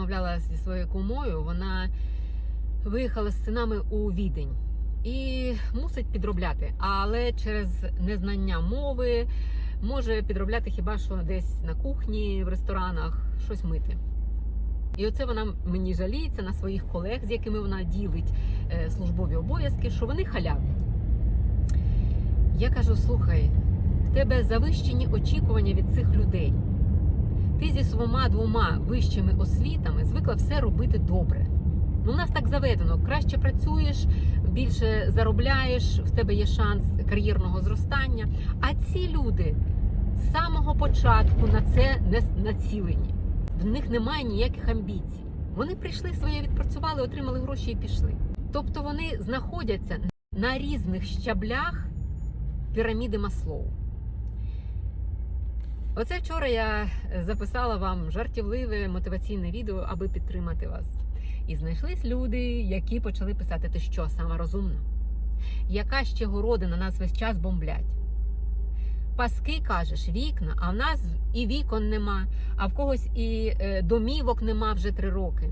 розмовляла зі своєю кумою, вона виїхала з синами у відень і мусить підробляти, але через незнання мови може підробляти хіба що десь на кухні, в ресторанах, щось мити. І оце вона мені жаліється на своїх колег, з якими вона ділить е, службові обов'язки, що вони халявлять. Я кажу: слухай, в тебе завищені очікування від цих людей. Ти зі своїми двома вищими освітами звикла все робити добре. Ну, у нас так заведено: краще працюєш, більше заробляєш, в тебе є шанс кар'єрного зростання. А ці люди з самого початку на це не націлені. В них немає ніяких амбіцій. Вони прийшли своє, відпрацювали, отримали гроші і пішли. Тобто вони знаходяться на різних щаблях піраміди Маслоу. Оце вчора я записала вам жартівливе мотиваційне відео, аби підтримати вас. І знайшлись люди, які почали писати: ти що, сама розумна? Яка ще городина нас весь час бомблять? Паски кажеш, вікна, а в нас і вікон нема, а в когось і е, домівок нема вже три роки.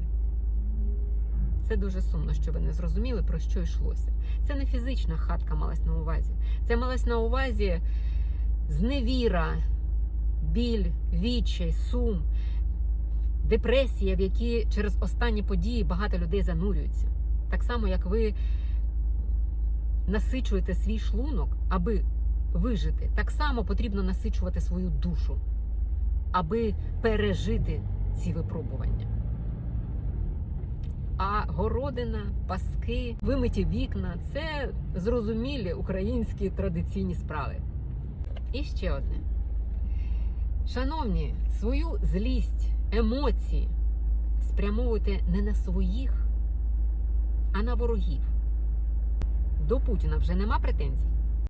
Це дуже сумно, що ви не зрозуміли, про що йшлося. Це не фізична хатка малась на увазі. Це малась на увазі зневіра, біль, відчай, сум, депресія, в які через останні події багато людей занурюються. Так само, як ви насичуєте свій шлунок, аби вижити, так само потрібно насичувати свою душу, аби пережити ці випробування. А городина, паски, вимиті вікна це зрозумілі українські традиційні справи. І ще одне. Шановні, свою злість, емоції спрямовуйте не на своїх, а на ворогів. До Путіна вже нема претензій.